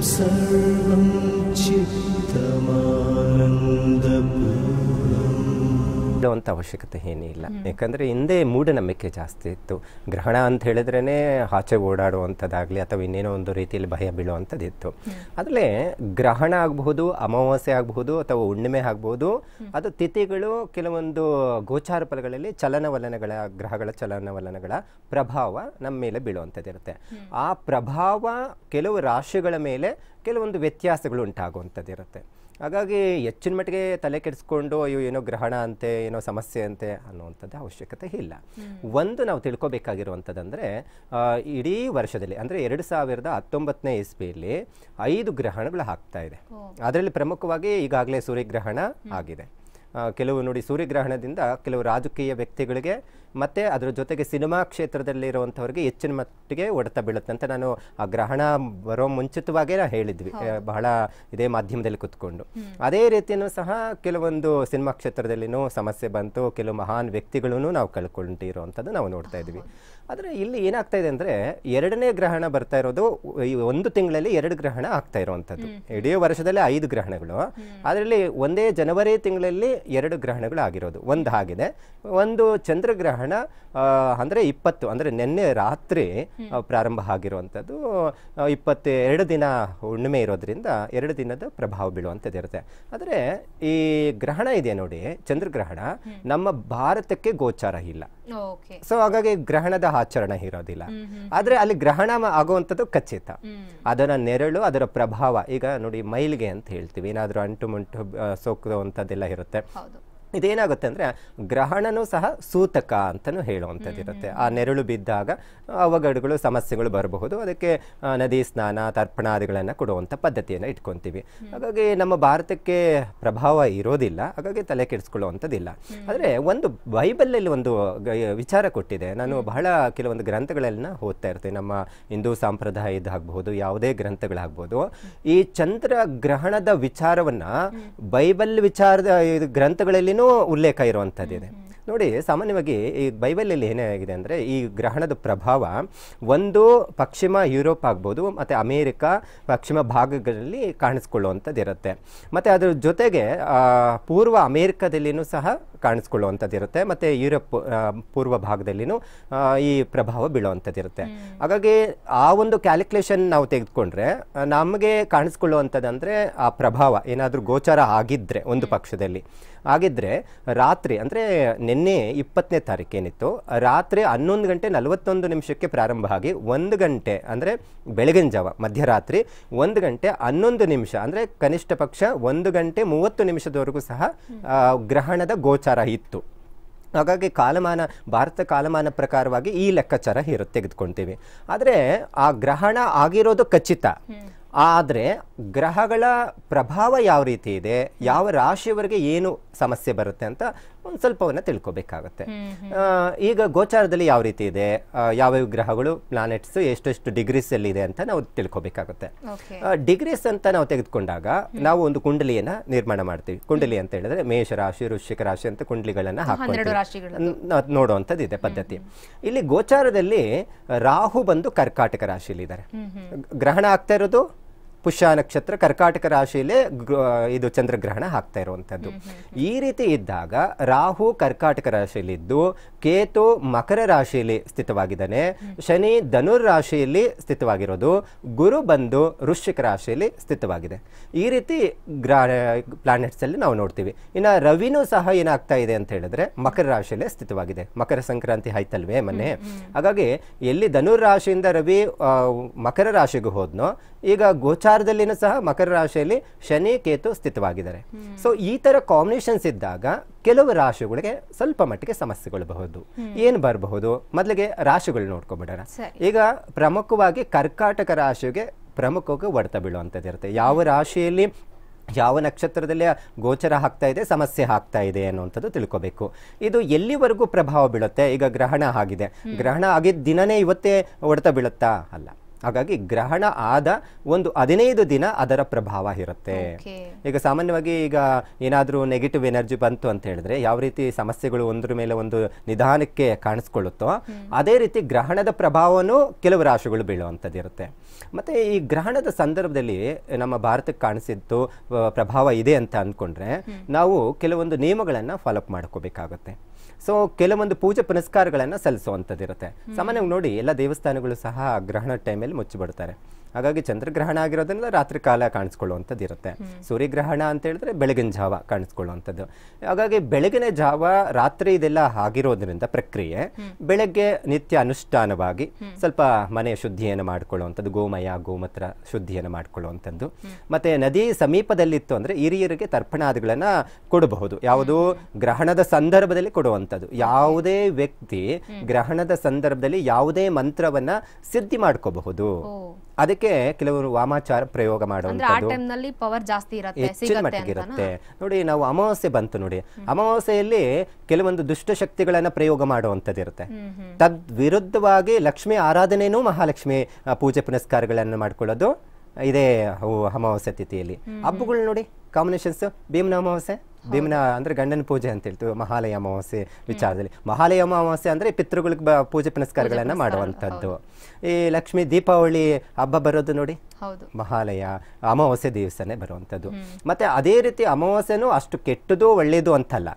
सर्वं द ಇಡುವಂಥ ಅವಶ್ಯಕತೆ ಏನಿಲ್ಲ ಯಾಕಂದರೆ ಹಿಂದೆ ಮೂಢನಂಬಿಕೆ ಜಾಸ್ತಿ ಇತ್ತು. ಗ್ರಹಣ ಅಂತ ಹೇಳಿದ್ರೇ ಆಚೆ ಓಡಾಡುವಂಥದ್ದಾಗಲಿ ಅಥವಾ ಇನ್ನೇನೋ ಒಂದು ರೀತಿಯಲ್ಲಿ ಭಯ ಬೀಳುವಂಥದ್ದಿತ್ತು. ಅದರಲ್ಲೇ ಗ್ರಹಣ ಆಗಬಹುದು ಅಮಾವಾಸ್ಯೆ ಆಗಬಹುದು ಅಥವಾ ಹುಣ್ಣಿಮೆ ಆಗಬಹುದು ಅದು ತಿಥಿಗಳು ಕೆಲವೊಂದು ಗೋಚಾರ ಫಲಗಳಲ್ಲಿ ಚಲನವಲನಗಳ ಗ್ರಹಗಳ ಚಲನವಲನಗಳ ಪ್ರಭಾವ ನಮ್ಮ ಮೇಲೆ ಬೀಳುವಂಥದ್ದಿರುತ್ತೆ. ಆ ಪ್ರಭಾವ ಕೆಲವು ರಾಶಿಗಳ ಮೇಲೆ ಕೆಲವೊಂದು ವ್ಯತ್ಯಾಸಗಳು ಉಂಟಾಗುವಂಥದ್ದಿರುತ್ತೆ. ಹಾಗಾಗಿ ಹೆಚ್ಚಿನ ಮಟ್ಟಿಗೆ ತಲೆ ಕೆಡಿಸ್ಕೊಂಡು ಅಯ್ಯೋ ಏನೋ ಗ್ರಹಣ ಅಂತೆ ಏನೋ ಸಮಸ್ಯೆ ಅಂತೆ ಅನ್ನುವಂಥದ್ದು ಅವಶ್ಯಕತೆ ಇಲ್ಲ. ಒಂದು ನಾವು ತಿಳ್ಕೊಬೇಕಾಗಿರುವಂಥದ್ದಂದರೆ ಇಡೀ ವರ್ಷದಲ್ಲಿ ಅಂದರೆ ಎರಡು ಸಾವಿರದ ಹತ್ತೊಂಬತ್ತನೇ ಇಸ್ವಿಯಲ್ಲಿ ಐದು ಗ್ರಹಣಗಳು ಆಗ್ತಾ ಇದೆ. ಅದರಲ್ಲಿ ಪ್ರಮುಖವಾಗಿ ಈಗಾಗಲೇ ಸೂರ್ಯಗ್ರಹಣ ಆಗಿದೆ. ಕೆಲವು ನೋಡಿ ಸೂರ್ಯಗ್ರಹಣದಿಂದ ಕೆಲವು ರಾಜಕೀಯ ವ್ಯಕ್ತಿಗಳಿಗೆ ಮತ್ತು ಅದರ ಜೊತೆಗೆ ಸಿನಿಮಾ ಕ್ಷೇತ್ರದಲ್ಲಿರುವಂಥವ್ರಿಗೆ ಹೆಚ್ಚಿನ ಮಟ್ಟಿಗೆ ಹೊಡೆತ ಬೀಳುತ್ತೆ ಅಂತ ನಾನು ಆ ಗ್ರಹಣ ಬರೋ ಮುಂಚಿತವಾಗೇ ನಾ ಹೇಳಿದ್ವಿ. ಬಹಳ ಇದೇ ಮಾಧ್ಯಮದಲ್ಲಿ ಕುತ್ಕೊಂಡು. ಅದೇ ರೀತಿಯೂ ಸಹ ಕೆಲವೊಂದು ಸಿನಿಮಾ ಕ್ಷೇತ್ರದಲ್ಲಿನೂ ಸಮಸ್ಯೆ ಬಂತು ಕೆಲವು ಮಹಾನ್ ವ್ಯಕ್ತಿಗಳೂ ನಾವು ಕಳ್ಕೊಂಡಿರೋವಂಥದ್ದು ನಾವು ನೋಡ್ತಾ ಇದ್ವಿ ಆದರೆ ಇಲ್ಲಿ ಏನಾಗ್ತಾ ಇದೆ ಅಂದರೆ ಎರಡನೇ ಗ್ರಹಣ ಬರ್ತಾ ಇರೋದು ಈ ಒಂದು ತಿಂಗಳಲ್ಲಿ ಎರಡು ಗ್ರಹಣ ಆಗ್ತಾ ಇರುವಂಥದ್ದು. ಇಡೀ ವರ್ಷದಲ್ಲಿ ಐದು ಗ್ರಹಣಗಳು. ಅದರಲ್ಲಿ ಒಂದೇ ಜನವರಿ ತಿಂಗಳಲ್ಲಿ ಎರಡು ಗ್ರಹಣಗಳು ಆಗಿರೋದು. ಒಂದು ಆಗಿದೆ ಒಂದು ಚಂದ್ರಗ್ರಹಣ ಆ, ಅಂದ್ರೆ ಇಪ್ಪತ್ತು ಅಂದ್ರೆ ನಿನ್ನೆ ರಾತ್ರಿ ಪ್ರಾರಂಭ ಆಗಿರುವಂಥದ್ದು ಇಪ್ಪತ್ತ ಎರಡು ದಿನ ಹುಣ್ಣಿಮೆ ಇರೋದ್ರಿಂದ ಎರಡು ದಿನದ ಪ್ರಭಾವ ಬೀಳುವಂಥದ್ದು ಇರುತ್ತೆ. ಆದರೆ ಈ ಗ್ರಹಣ ಇದೆ ನೋಡಿ ಚಂದ್ರಗ್ರಹಣ ನಮ್ಮ ಭಾರತಕ್ಕೆ ಗೋಚಾರ ಇಲ್ಲ. ಸೊ ಹಾಗಾಗಿ ಗ್ರಹಣದ ಆಚರಣೆ ಇರೋದಿಲ್ಲ. ಆದ್ರೆ ಅಲ್ಲಿ ಗ್ರಹಣ ಆಗುವಂತದ್ದು ಆಗುವಂಥದ್ದು ಖಚಿತ. ಅದರ ನೆರಳು ಅದರ ಪ್ರಭಾವ ಈಗ ನೋಡಿ ಮೈಲಿಗೆ ಅಂತ ಹೇಳ್ತೀವಿ. ಏನಾದರೂ ಅಂಟು ಮುಂಟು ಸೋಕುವಂಥದ್ದೆಲ್ಲ ಇರುತ್ತೆ. ಇದೇನಾಗುತ್ತೆ ಅಂದರೆ ಗ್ರಹಣನೂ ಸಹ ಸೂತಕ ಅಂತಲೂ ಹೇಳುವಂಥದ್ದು ಇರುತ್ತೆ. ಆ ನೆರಳು ಬಿದ್ದಾಗ ಅವಘಡಗಳು ಸಮಸ್ಯೆಗಳು ಬರಬಹುದು. ಅದಕ್ಕೆ ನದಿ ಸ್ನಾನ ತರ್ಪಣಾದಿಗಳನ್ನು ಕೊಡುವಂಥ ಪದ್ಧತಿಯನ್ನು ಇಟ್ಕೊತೀವಿ. ಹಾಗಾಗಿ ನಮ್ಮ ಭಾರತಕ್ಕೆ ಪ್ರಭಾವ ಇರೋದಿಲ್ಲ. ಹಾಗಾಗಿ ತಲೆ ಕೆಡಿಸ್ಕೊಳ್ಳುವಂಥದ್ದಿಲ್ಲ. ಆದರೆ ಒಂದು ಬೈಬಲಲ್ಲಿ ಒಂದು ವಿಚಾರ ಕೊಟ್ಟಿದೆ. ನಾನು ಬಹಳ ಕೆಲವೊಂದು ಗ್ರಂಥಗಳನ್ನ ಓದ್ತಾ ಇರ್ತೀನಿ. ನಮ್ಮ ಹಿಂದೂ ಸಂಪ್ರದಾಯದಾಗಬಹುದು ಯಾವುದೇ ಗ್ರಂಥಗಳಾಗ್ಬೋದು ಈ ಚಂದ್ರ ಗ್ರಹಣದ ವಿಚಾರವನ್ನ ಬೈಬಲ್ ವಿಚಾರದ ಇದು ಗ್ರಂಥಗಳಲ್ಲಿನೂ ಉಲ್ಲೇಖ ಇರುವಂಥದ್ದಿದೆ. ನೋಡಿ ಸಾಮಾನ್ಯವಾಗಿ ಈ ಬೈಬಲಲ್ಲಿ ಏನಾಗಿದೆ ಅಂದರೆ ಈ ಗ್ರಹಣದ ಪ್ರಭಾವ ಒಂದು ಪಶ್ಚಿಮ ಯುರೋಪ್ ಆಗ್ಬೋದು ಮತ್ತು ಅಮೇರಿಕ ಪಶ್ಚಿಮ ಭಾಗಗಳಲ್ಲಿ ಕಾಣಿಸ್ಕೊಳ್ಳುವಂಥದ್ದು ಇರುತ್ತೆ ಮತ್ತು ಅದರ ಜೊತೆಗೆ ಪೂರ್ವ ಅಮೇರಿಕಾದಲ್ಲಿಯೂ ಸಹ ಕಾಣಿಸ್ಕೊಳ್ಳುವಂಥದ್ದು ಇರುತ್ತೆ ಮತ್ತು ಯುರೋಪ್ ಪೂರ್ವ ಭಾಗದಲ್ಲಿಯೂ ಈ ಪ್ರಭಾವ ಬೀಳುವಂಥದ್ದಿರುತ್ತೆ. ಹಾಗಾಗಿ ಆ ಒಂದು ಕ್ಯಾಲ್ಕುಲೇಷನ್ ನಾವು ತೆಗೆದುಕೊಂಡ್ರೆ ನಮಗೆ ಕಾಣಿಸ್ಕೊಳ್ಳುವಂಥದ್ದು ಅಂದರೆ ಆ ಪ್ರಭಾವ ಏನಾದರೂ ಗೋಚಾರ ಆಗಿದ್ದರೆ ಒಂದು ಪಕ್ಷದಲ್ಲಿ. ಆಗಿದ್ದರೆ ರಾತ್ರಿ, ಅಂದರೆ ನಿನ್ನೆ ಇಪ್ಪತ್ತನೇ ತಾರೀಕು ಏನಿತ್ತು, ರಾತ್ರಿ ಹನ್ನೊಂದು ಗಂಟೆ ನಲವತ್ತೊಂದು ನಿಮಿಷಕ್ಕೆ ಪ್ರಾರಂಭ ಆಗಿ ಒಂದು ಗಂಟೆ, ಅಂದರೆ ಬೆಳಗಿನ ಜಾವ, ಮಧ್ಯರಾತ್ರಿ ಒಂದು ಗಂಟೆ ಹನ್ನೊಂದು ನಿಮಿಷ, ಅಂದರೆ ಕನಿಷ್ಠ ಪಕ್ಷ ಒಂದು ಗಂಟೆ ಮೂವತ್ತು ನಿಮಿಷದವರೆಗೂ ಸಹ ಗ್ರಹಣದ ಗೋಚಾರ ಇತ್ತು. ಹಾಗಾಗಿ ಕಾಲಮಾನ, ಭಾರತ ಕಾಲಮಾನ ಪ್ರಕಾರವಾಗಿ ಈ ಲೆಕ್ಕಾಚಾರ ಇರುತ್ತೆ ತೆಗೆದುಕೊಳ್ತೀವಿ ಆದರೆ ಆ ಗ್ರಹಣ ಆಗಿರೋದು ಖಚಿತ. ಆದರೆ ಗ್ರಹಗಳ ಪ್ರಭಾವ ಯಾವ ರೀತಿ ಇದೆ? ಯಾವ ರಾಶಿಯವರಿಗೆ ಏನು ಸಮಸ್ಯೆ ಬರುತ್ತೆ ಅಂತ ಒಂದು ಸ್ವಲ್ಪವನ್ನ ತಿಳ್ಕೊಬೇಕಾಗತ್ತೆ. ಆ, ಈಗ ಗೋಚಾರದಲ್ಲಿ ಯಾವ ರೀತಿ ಇದೆ? ಯಾವ ಯಾವ ಗ್ರಹಗಳು ಪ್ಲಾನೆಟ್ಸ್ ಎಷ್ಟೆಷ್ಟು ಡಿಗ್ರೀಸ್ ಅಲ್ಲಿ ಇದೆ ಅಂತ ನಾವು ತಿಳ್ಕೊಬೇಕಾಗುತ್ತೆ. ಡಿಗ್ರೀಸ್ ಅಂತ ನಾವು ತೆಗೆದುಕೊಂಡಾಗ ನಾವು ಒಂದು ಕುಂಡಲಿಯನ್ನ ನಿರ್ಮಾಣ ಮಾಡ್ತೀವಿ. ಕುಂಡಲಿ ಅಂತ ಹೇಳಿದ್ರೆ ಮೇಷ ರಾಶಿ ವೃಶ್ಚಿಕ ರಾಶಿ ಅಂತ ಕುಂಡಲಿಗಳನ್ನ ರಾಶಿಗಳು. ನೋಡುವಂಥದ್ದು ಇದೆ ಪದ್ಧತಿ. ಇಲ್ಲಿ ಗೋಚಾರದಲ್ಲಿ ರಾಹು ಬಂದು ಕರ್ಕಾಟಕ ರಾಶಿಯಲ್ಲಿದ್ದಾರೆ. ಗ್ರಹಣ ಆಗ್ತಾ ಇರೋದು ಪುಷ್ಯ ನಕ್ಷತ್ರ ಕರ್ಕಾಟಕ ರಾಶಿಯಲ್ಲೇ ಇದು ಚಂದ್ರಗ್ರಹಣ ಆಗ್ತಾ ಇರುವಂಥದ್ದು. ಈ ರೀತಿ ಇದ್ದಾಗ ರಾಹು ಕರ್ಕಾಟಕ ರಾಶಿಯಲ್ಲಿದ್ದು ಕೇತು ಮಕರ ರಾಶಿಯಲ್ಲಿ ಸ್ಥಿತವಾಗಿದ್ದಾನೆ. ಶನಿ ಧನುರ್ ರಾಶಿಯಲ್ಲಿ ಸ್ಥಿತವಾಗಿರೋದು. ಗುರು ಬಂದು ವೃಶ್ಚಿಕ ರಾಶಿಯಲ್ಲಿ ಸ್ಥಿತವಾಗಿದೆ. ಈ ರೀತಿ ಗ್ರಾ ಪ್ಲಾನೆಟ್ಸ್ ಅಲ್ಲಿ ನಾವು ನೋಡ್ತೀವಿ. ಇನ್ನು ರವಿನೂ ಸಹ ಏನಾಗ್ತಾ ಇದೆ ಅಂತ ಹೇಳಿದ್ರೆ ಮಕರ ರಾಶಿಯಲ್ಲೇ ಸ್ಥಿತವಾಗಿದೆ. ಮಕರ ಸಂಕ್ರಾಂತಿ ಆಯ್ತಲ್ವೇ ಮೊನ್ನೆ? ಹಾಗಾಗಿ ಎಲ್ಲಿ ಧನುರ್ ರಾಶಿಯಿಂದ ರವಿ ಮಕರ ರಾಶಿಗೆ ಹೋದ್ನೋ ಈಗ ಗೋಚಾರದಲ್ಲಿನೂ ಸಹ ಮಕರ ರಾಶಿಯಲ್ಲಿ ಶನಿ ಕೇತು ಸ್ಥಿತವಾಗಿದ್ದಾರೆ. ಸೊ ಈ ತರ ಕಾಂಬಿನೇಷನ್ಸ್ ಇದ್ದಾಗ ಕೆಲವು ರಾಶಿಗಳಿಗೆ ಸ್ವಲ್ಪ ಮಟ್ಟಿಗೆ ಸಮಸ್ಯೆಗಳು ಬಹುದು ಏನು ಬರಬಹುದು? ಮೊದಲಿಗೆ ರಾಶಿಗಳು ನೋಡ್ಕೊಬಿಡೋಣ. ಈಗ ಪ್ರಮುಖವಾಗಿ ಕರ್ಕಾಟಕ ರಾಶಿಗೆ ಪ್ರಮುಖವಾಗಿ ಹೊಡೆತ ಬೀಳುವಂಥದ್ದು ಇರುತ್ತೆ. ಯಾವ ರಾಶಿಯಲ್ಲಿ ಯಾವ ನಕ್ಷತ್ರದಲ್ಲಿ ಗೋಚರ ಆಗ್ತಾ ಇದೆ ಸಮಸ್ಯೆ ಆಗ್ತಾ ಇದೆ ಅನ್ನುವಂಥದ್ದು ತಿಳ್ಕೊಬೇಕು. ಇದು ಎಲ್ಲಿವರೆಗೂ ಪ್ರಭಾವ ಬೀಳುತ್ತೆ? ಈಗ ಗ್ರಹಣ ಆಗಿದೆ. ಗ್ರಹಣ ಆಗಿದ್ದ ದಿನನೇ ಇವತ್ತೇ ಹೊಡೆತ ಬೀಳುತ್ತಾ? ಅಲ್ಲ. ಹಾಗಾಗಿ ಗ್ರಹಣ ಆದ ಒಂದು ಹದಿನೈದು ದಿನ ಅದರ ಪ್ರಭಾವ ಇರುತ್ತೆ. ಈಗ ಸಾಮಾನ್ಯವಾಗಿ ಈಗ ಏನಾದರೂ ನೆಗೆಟಿವ್ ಎನರ್ಜಿ ಬಂತು ಅಂತ ಹೇಳಿದ್ರೆ ಯಾವ ರೀತಿ ಸಮಸ್ಯೆಗಳು ಒಂದ್ರ ಮೇಲೆ ಒಂದು ನಿಧಾನಕ್ಕೆ ಕಾಣಿಸ್ಕೊಳ್ಳುತ್ತೋ ಅದೇ ರೀತಿ ಗ್ರಹಣದ ಪ್ರಭಾವನೂ ಕೆಲವು ರಾಶಿಗಳು ಬೀಳುವಂಥದ್ದು ಇರುತ್ತೆ. ಮತ್ತೆ ಈ ಗ್ರಹಣದ ಸಂದರ್ಭದಲ್ಲಿ ನಮ್ಮ ಭಾರತಕ್ಕೆ ಕಾಣಿಸಿದ್ದು ಪ್ರಭಾವ ಇದೆ ಅಂತ ಅಂದ್ಕೊಂಡ್ರೆ ನಾವು ಕೆಲವೊಂದು ನಿಯಮಗಳನ್ನು ಫಾಲೋಅಪ್ ಮಾಡ್ಕೋಬೇಕಾಗುತ್ತೆ. ಸೊ ಕೆಲವೊಂದು ಪೂಜೆ ಪುನಸ್ಕಾರಗಳನ್ನು ಸಲ್ಲಿಸುವಂಥದ್ದಿರುತ್ತೆ. ಸಾಮಾನ್ಯವಾಗಿ ನೋಡಿ ಎಲ್ಲ ದೇವಸ್ಥಾನಗಳು ಸಹ ಗ್ರಹಣ ಟೈಮಲ್ಲಿ ಮುಚ್ಚಿಬಿಡ್ತಾರೆ ಹಾಗಾಗಿ ಚಂದ್ರಗ್ರಹಣ ಆಗಿರೋದ್ರಿಂದ ರಾತ್ರಿ ಕಾಲ ಕಾಣಿಸ್ಕೊಳ್ಳುವಂಥದ್ದು ಇರುತ್ತೆ. ಸೂರ್ಯಗ್ರಹಣ ಅಂತ ಹೇಳಿದ್ರೆ ಬೆಳಗಿನ ಜಾವ ಕಾಣಿಸ್ಕೊಳ್ಳುವಂಥದ್ದು. ಹಾಗಾಗಿ ಬೆಳಗಿನ ಜಾವ ರಾತ್ರಿ ಇದೆಲ್ಲ ಆಗಿರೋದ್ರಿಂದ ಪ್ರಕ್ರಿಯೆ ಬೆಳಗ್ಗೆ ನಿತ್ಯ ಅನುಷ್ಠಾನವಾಗಿ ಸ್ವಲ್ಪ ಮನೆಯ ಶುದ್ಧಿಯನ್ನು ಮಾಡಿಕೊಳ್ಳುವಂಥದ್ದು ಗೋಮಯ ಗೋಮೂತ್ರ ಶುದ್ಧಿಯನ್ನು ಮಾಡಿಕೊಳ್ಳುವಂಥದ್ದು. ಮತ್ತೆ ನದಿ ಸಮೀಪದಲ್ಲಿತ್ತು ಅಂದ್ರೆ ಹಿರಿಯರಿಗೆ ತರ್ಪಣಾದಿಗಳನ್ನ ಕೊಡಬಹುದು. ಯಾವುದು? ಗ್ರಹಣದ ಸಂದರ್ಭದಲ್ಲಿ ಕೊಡುವಂಥದ್ದು. ಯಾವುದೇ ವ್ಯಕ್ತಿ ಗ್ರಹಣದ ಸಂದರ್ಭದಲ್ಲಿ ಯಾವುದೇ ಮಂತ್ರವನ್ನ ಸಿದ್ಧಿ ಮಾಡ್ಕೋಬಹುದು. ಅದಕ್ಕೆ ಕೆಲವರು ವಾಮಾಚಾರ ಪ್ರಯೋಗ ಪವರ್ ಜಾಸ್ತಿ ಹೆಚ್ಚಿನ ಸಿಗತ್ತೆ ಮಟ್ಟಿಗೆ ಇರುತ್ತೆ. ನೋಡಿ ನಾವು ಅಮಾವಾಸ್ಯೆ ಬಂತು ನೋಡಿ. ಅಮಾವಾಸ್ಯೆಯಲ್ಲಿ ಕೆಲವೊಂದು ದುಷ್ಟ ಶಕ್ತಿಗಳನ್ನ ಪ್ರಯೋಗ ಮಾಡುವಂತದ್ದು ಇರುತ್ತೆ. ತದ್ ವಿರುದ್ಧವಾಗಿ ಲಕ್ಷ್ಮಿ ಆರಾಧನೆನೂ ಮಹಾಲಕ್ಷ್ಮಿ ಪೂಜೆ ಪುನಸ್ಕಾರಗಳನ್ನು ಮಾಡ್ಕೊಳ್ಳೋದು ಇದೇ ಅಮಾವಾಸ್ಯೆ ತಿಥಿಯಲ್ಲಿ. ಹಬ್ಬಗಳು ನೋಡಿ ಕಾಂಬಿನೇಷನ್ಸ್ ಭೀಮನ ಅಮಾವಾಸ್ಯೆ. ಭೀಮನ ಅಂದ್ರೆ ಗಂಡನ ಪೂಜೆ ಅಂತ ಹೇಳ್ತೀವಿ ಮಹಾಲಯ ಅಮಾವಾಸ್ಯೆ ವಿಚಾರದಲ್ಲಿ. ಮಹಾಲಯ ಅಮಾವಾಸ್ಯೆ ಅಂದ್ರೆ ಪಿತೃಗಳಿಗೆ ಬ- ಪೂಜೆ ಪುನಸ್ಕಾರಗಳನ್ನ ಮಾಡುವಂತದ್ದು ಈ ಲಕ್ಷ್ಮಿ ದೀಪಾವಳಿ ಹಬ್ಬ ಬರೋದು ನೋಡಿ? ಮಹಾಲಯ ಅಮಾವಾಸ್ಯೆ ದಿವಸನೇ ಬರುವಂತದ್ದು ಮತ್ತೆ ಅದೇ ರೀತಿ ಅಮಾವಾಸ್ಯೆನೂ ಅಷ್ಟು ಕೆಟ್ಟದು ಒಳ್ಳೆಯದು ಅಂತಲ್ಲ.